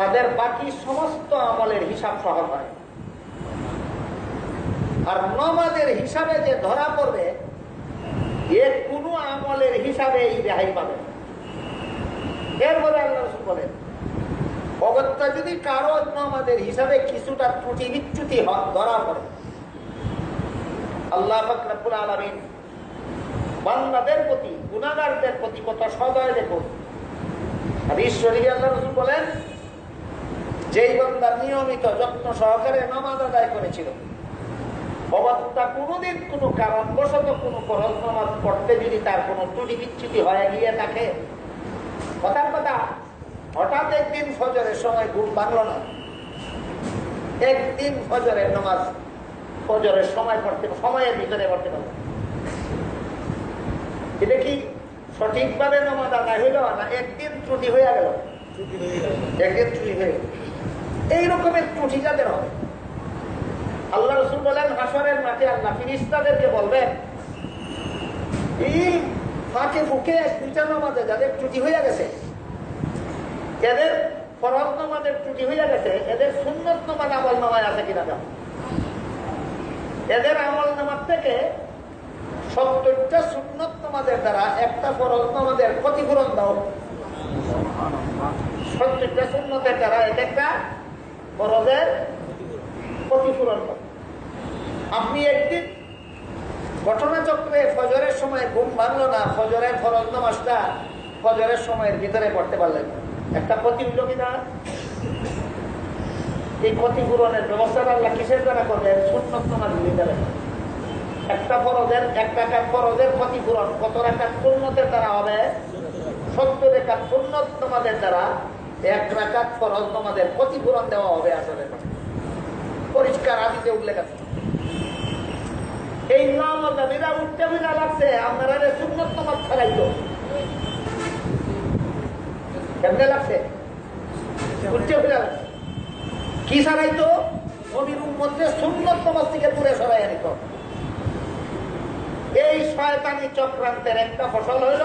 তাদের বাকি সমস্ত আমলের হিসাব হয় আর নমাজের হিসাবে যে ধরা পড়বে এর কোন আমলের হিসাবে এই রেহাই পাবে। এরপরে আল্লাহ রসুল অগত্যা যদি কারও আমাদের হিসাবে কিছুটা ত্রুটি বিচ্যুতি ধরা পড়ে, আল্লাহ ফাকরাবুল আলমিন বান্দাদের প্রতি গুণাগারদের প্রতি কত সদয় দেখুন আর ঈশ্বরী আল্লাহ রসুল বলেন যেই বান্দা নিয়মিত যত্ন সহকারে নামাজ আদায় করেছিল অবস্থা কোনোদিন কোনো কারণবশত কোনো ফরজ নামাজ পড়তে যদি তার কোনো ত্রুটি বিচ্ছুতি হয়ে গিয়ে থাকে কথার কথা হঠাৎ একদিন ফজরের সময় ঘুম ভাঙলো না। একদিন ফজরের নামাজ ফজরের সময় পড়তে সময়ের ভিতরে পড়তে পারল এটা কি সঠিকভাবে নামাজ আদায় হইল না একদিন ত্রুটি হয়ে গেল? একদিন ত্রুটি হয়ে গেল। এই রকমের ত্রুটি যাদের হবে। আল্লাহ রসুল বলেন, হাসরের মাঠে আল্লাহ ফিরিস্তাদেরকে বলবেন এই ফাঁকে ফুকে দুইটা নামাজে যাদের ত্রুটি হইয়া গেছে এদের ফরজ নামাজের ত্রুটি হইয়া গেছে, এদের সুন্নত নামাজ আমল নামায় আছে কিনা দাও এদের আমল নামাজ থেকে সত্তরটা সুন্নত নামাজের দ্বারা একটা ফরজ নামাজের ক্ষতিপূরণ দাও। সত্তরটা সুন্নতের দ্বারা এটা একটা ফরজের ক্ষতিপূরণ দাও আপনি একদিন ঘটনাচক্রে ফজরের সময় ঘুম ভাঙলো না, ফজরের ফরজ নামাজটা ফজরের সময়ের ভিতরে পড়তে পারলেন। একটা ক্ষতি হইল কিনা? এই ক্ষতিপূরণের ব্যবস্থাটা আল্লাহ কিসের দ্বারা করবেন? সুন্নত দ্বারা একটা ফরজের, এক টাকার ফরজের ক্ষতিপূরণ, কত রাখার সুন্নতের দ্বারা হবে? সত্য রেখার সুন্নত দ্বারা এক ফরজ তোমাদের ক্ষতিপূরণ দেওয়া হবে আসলে। পরিষ্কার আদিতে উল্লেখ আছে। এই উঠতে লাগছে, আপনারা রে সুন্নত নামাজ ছাড়াইতো কেমনে লাগছে? উঠতে লাগছে। কি ছাড়াইতো নবীর মধ্যে সুন্নত নামাজ থেকে দূরে সরাই আনিত এই শয়তানি চক্রান্তের একটা ফসল হইল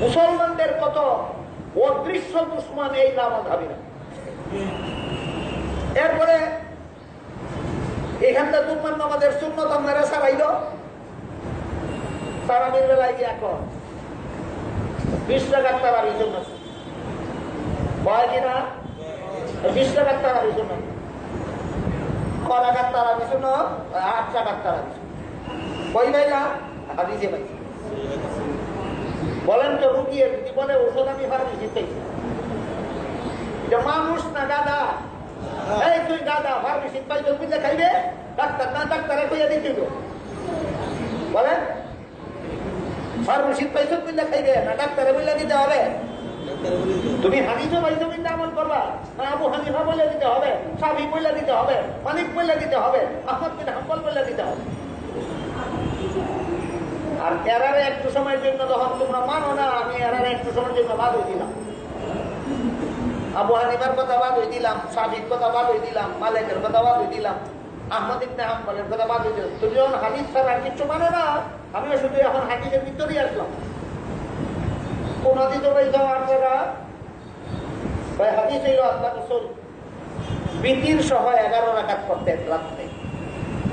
মুসলমানদের কত অদৃশ্য দুশ্মন এই নামাজ ভাবিরা এরপরে এখানটা দুম্মান নামাজের সুন্নত আপনারা সারাইল তারাবির বেলায় গিয়ে এখন বিশ টাকার তারাবির জন্য হয় কিনা বিশ টাকার তারাবির জন্য ক টাকার তারাবির জন্য আট টাকার জন্য কই ভাইলা হাদিসে ভাই বলেন তো রুগী যদি বলে ওষুধ আমি পেয়েছি যে মানুষ না গাদা তুই গাদা ফার্মেসি খাইবে? ডাক্তার না। বলেন ডাক্তারে দিতে হবে? তুমি হানিফা পাইছো করবা হানিফা বলে দিতে হবে সাবি বলে দিতে হবে মালিক বলে দিতে হবে হাম্বল বলে দিতে হবে আর এরারে একটু সময়ের জন্য যখন তোমরা মানো না, আমি এরারে একটু সময়ের জন্য বাদ হয়ে দিলাম। আবু হানিফার কথা বাদ হয়ে দিলাম, সাবির কথা বাদ হয়ে দিলাম, মালিকের কথা বাদ হয়ে দিলাম, আহমদ ইবনে হাম্বলের কথা বাদ হয়ে দিলাম। তুমি যখন হাদিস ছাড়া কিচ্ছু মানো না, আমিও শুধু এখন হাদিসের ভিতরেই আসলাম। কোন হাদিস ওই যাও আপনারা হাদিস হইল আল্লাহ রসুল বিতির সহ এগারো রাখাত করতেন রাত্রে।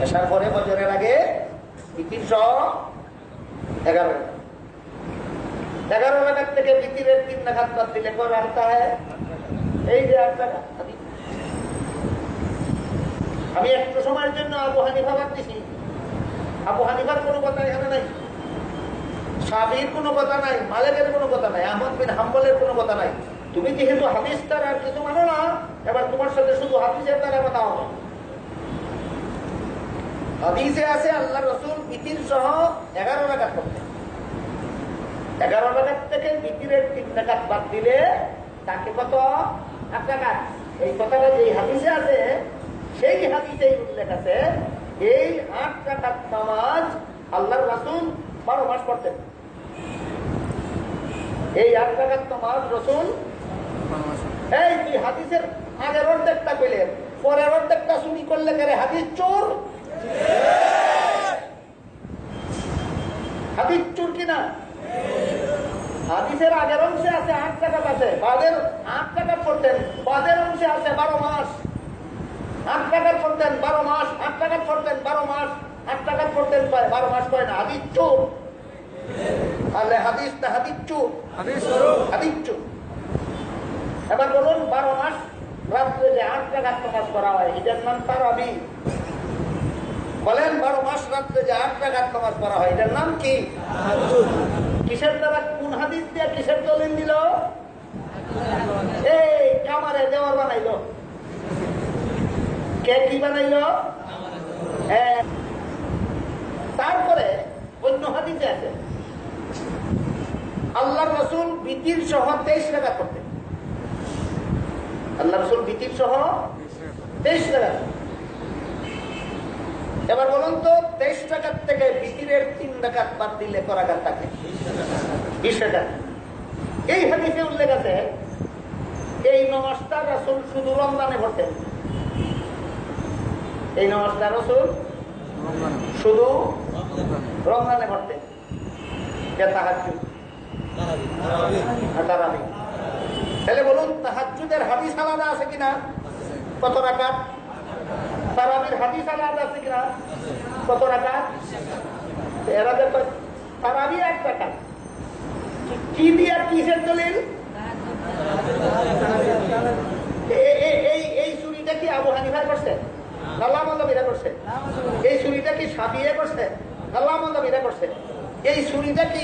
আসার পরে বছরের আগে বিতির সহ এগারো এগারো থেকে বিতিরের তিন রাখাত বাদ দিলে কয় রাখতে হয় এই যে আট টাকা। আমি একটু সময়ের জন্য আবু হানিফা বাদ দিছি আবু হানিফার কোনো কথা এখানে নাই। সাবির কোনো কথা নাই, মালেকের কোনো কথা নাই, আহমদ বিন হাম্বলের কোনো কথা নাই। তুমি যেহেতু হাদিস তার আর কিছু মানো না, এবার তোমার সাথে শুধু হাদিসের দ্বারা কথা হবে। হাদিসে আছে আল্লাহ রসুল বিতির সহ এগারো টাকা করতে এগারো টাকার থেকে বিতিরের তিন টাকা বাদ দিলে তাকে কত? আট টাকা এই কথাটা যে হাদিসে আছে, সেই হাদিসে উল্লেখ আছে, এই আট টাকার নামাজ আল্লাহ রাসুল বারো মাস পড়তেন। এই আট টাকার নামাজ রসুল এই তুই হাদিসের আগের অর্ধেকটা পেলে পরের অর্ধেকটা চুরি করলে কেন হাদিস চোর? হাদিস চোর কিনা হাদিসের আগের অংশে আছে আট টাকা আছে বাদের আট টাকা পড়তেন বাদের অংশে আছে বারো মাস। আট টাকার পড়তেন বারো মাস আট টাকার পড়তেন বারো মাস আট টাকার পড়তেন কয় বারো মাস কয় না হাদিস চোর তাহলে হাদিস না হাদিস চোর হাদিস চোর এবার বলুন বারো মাস রাত্রে যে আট টাকার নামাজ করা হয় এটার নাম তারাবি। বলেন বারো মাস রাত্রে যে আট টাকার নামাজ করা হয় এটার নাম কি? কিসের দ্বারা কোন হাদিস দিয়ে কিসের দলিল দিল? এই কামারে দেওয়ার বানাইলো। কে কি বানাইলো? এ, তারপরে অন্য হাদিসে আছে। আল্লাহ রসুল বিতির সহ তেইশ টাকা করতেন আল্লাহ রসুল বিতির সহ তেইশ টাকা এবার বলুন তো, তেইশ টাকার থেকে বিতিরের তিন টাকা বাদ দিলে করাকার থাকে বিশ টাকা। এই হাদিসে উল্লেখ আছে, এই নমাজটা রাসুল শুধু রমজানে পড়তেন এই নমাজটা রসুল শুধু রমজানে পড়তেন তাহলে বলুন তাহাজুদের হাদিস আলাদা আছে কিনা? কত রাকাত? তারাবির হাদিস আলাদা আছে কিনা? কত রাকাত? এরা দেখো তারাবি এক রাকাত। কি দিয়া কিসের দলিল? এই চুরিটা কি আবু হানিফার করছে? আল্লাহ মন্দাবিরা করছে? এই চুরিটা কি সাবিয়ে করছে? আল্লাহ মন্দাবিরা করছে? এই চুরিটা কি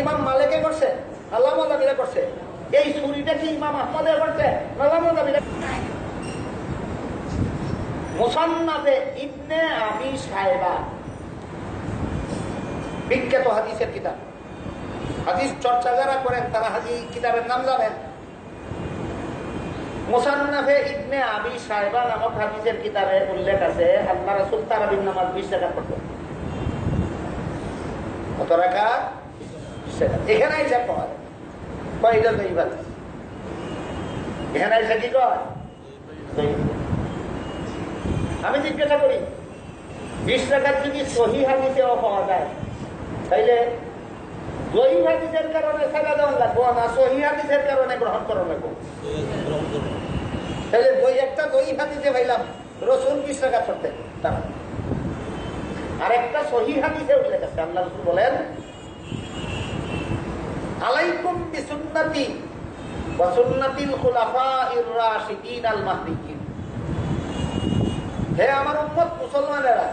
ইমাম মালিকে করছে? আল্লাহ মন্দাবিরা করছে? এই চুরিটা কি ইমাম আহমদে করছে? আল্লাহ মন্দাবিরা মুসান্নাফে ইবনে আবি সাহেবা বিখ্যাত হাদিসের কিতাব। হাদিস চর্চা যারা করেন, তারা হাদিস কিতাবের নাম জানেন। মুসান্নাফে ইবনে আবি সাহেবা নামক হাদিসের কিতাবে উল্লেখ আছে, আল্লাহ রাসূল তারাবির নামাজ 20 টাকা পড়তেন। কত টাকা 20 টাকা এখানে এসে কয়? কয়টা দইব এখানে এসে কি কয়। আমি জিজ্ঞাসা করি, বিশ টাকার যদি সহি হাদিসেও পাওয়া যায়, তাইলে হাদিসের কারণে সাজা দেওয়া লাগবো না, সহি কারণে গ্রহণ করা লাগবো? তাহলে ভাইলাম রসুন বিশ টাকা আর একটা সহি হাদিসে উল্লেখ আছে, আল্লাহ রসুল বলেন, আলাইকুম বিসুন্নতি ওয়া সুন্নাতিল খুলাফাইর রাশিদিন আল মাহদিয়িন। হে আমার উম্মত মুসলমানেরা,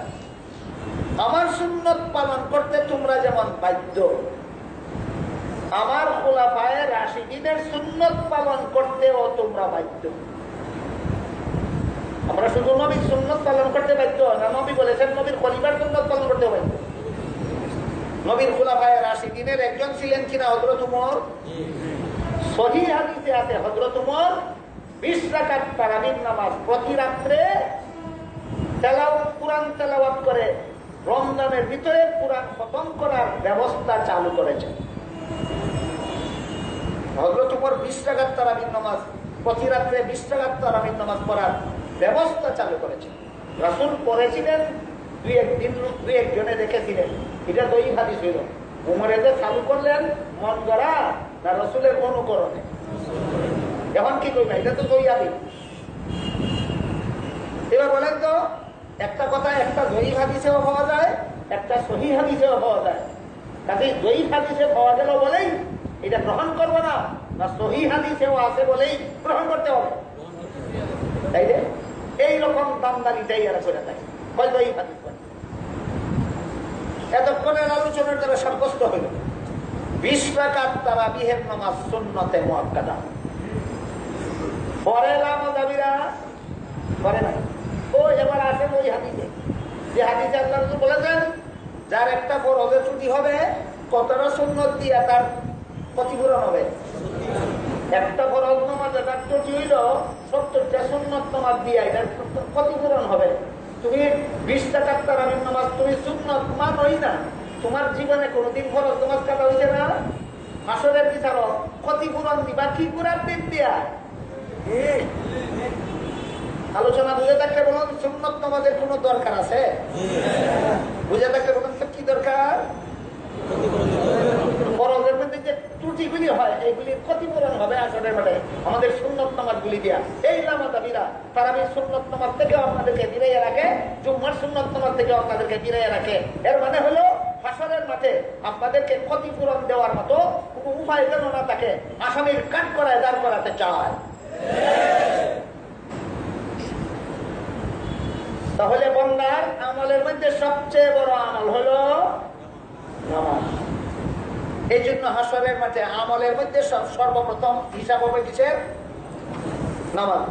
আমার সুন্নত পালন করতে তোমরা যেমন বাধ্য, আমার খোলাফায় রাশিদিনের সুন্নত পালন করতেও তোমরা বাধ্য। আমরা শুধু নবীর সুন্নত পালন করতে বাধ্য না নবী বলেছেন নবীর খলিফার সুন্নত পালন করতে বাধ্য। নবীর খোলাফায় রাশিদিনের একজন ছিলেন কিনা হজরত উমর? সহি হাদিসে আছে হজরত উমর, বিশ নামাজ প্রতি রাত্রে তেলাওয়াত, কোরআন তেলাওয়াত করে রমজানের ভিতরে কোরআন খতম করার ব্যবস্থা চালু করেছে। হজরত উপর বিশ টাকার তারাবির নামাজ, প্রতি রাত্রে বিশ টাকার তারাবির নামাজ পড়ার ব্যবস্থা চালু করেছে। রাসুল করেছিলেন দুই একদিন দুই একজনে দেখেছিলেন। এটা দই হাদিস হইল। উমরে যে চালু করলেন, মন গড়া না রসুলের অনুকরণে? এখন কি করবে এটা তো দই হাদিস। এবার বলেন তো একটা কথা একটা দই হাদিসেও পাওয়া যায়, একটা সহি হাদিসেও পাওয়া যায়। কাজে দই হাদিসে পাওয়া গেল বলেই এটা গ্রহণ করব না না সহি হাদিসেও আছে বলেই গ্রহণ করতে হবে। তাই রে এইরকম দামদানিটাই এরা করে থাকে। এতক্ষণের আলোচনার দ্বারা সাব্যস্ত হইল বিশ টাকার তারা বিহের নামাজ সুন্নতে মহাকাদা পরে দাবিরা করে নাই। ও এবার আসে ওই হাদিসে। যে হাদিসে আল্লাহ বলেছেন, যার একটা ফরজে ছুটি হবে, কতটা সুন্নত দিয়া তার ক্ষতিপূরণ হবে? একটা ফরজ নামাজ একটা ছুটি হইল, সত্তরটা সুন্নত নামাজ দিয়া এটার ক্ষতিপূরণ হবে। তুমি বিশ টাকার তারাবির নামাজ তুমি সুন্নত মানোই না। তোমার জীবনে কোনোদিন ফরজ নামাজ কাটা হয়েছে না। আসলের বিচারক, ক্ষতিপূরণ দিবা কি করার দিন দিয়া? আলোচনা বুঝে থাকলে বলুন সুন্নত নামাজের কোনো দরকার আছে? বুঝে থাকলে বলুন কি দরকার? মধ্যে যে ত্রুটিগুলি হয় ক্ষতিপূরণ হবে আসরের মাঠে। আমাদের গুলি এই নামা দাবিরা তারা আমি সুন্নত নামাজ থেকে আপনাদেরকে রাখে, জুম্মার সুন্নত নামাজ থেকে আপনাদেরকে রাখে। এর মানে হলো মাঠে আপনাদেরকে ক্ষতিপূরণ দেওয়ার মতো কোনো উপায় যেন না থাকে, আসামির কাট করায় দাঁড় করাতে চায়। তাহলে বন্দার আমলের মধ্যে সবচেয়ে বড় আমল হলো এই জন্য হাসরের মাঠে আমলের মধ্যে সর্বপ্রথম হিসাব হবে কিসের? নামাজ।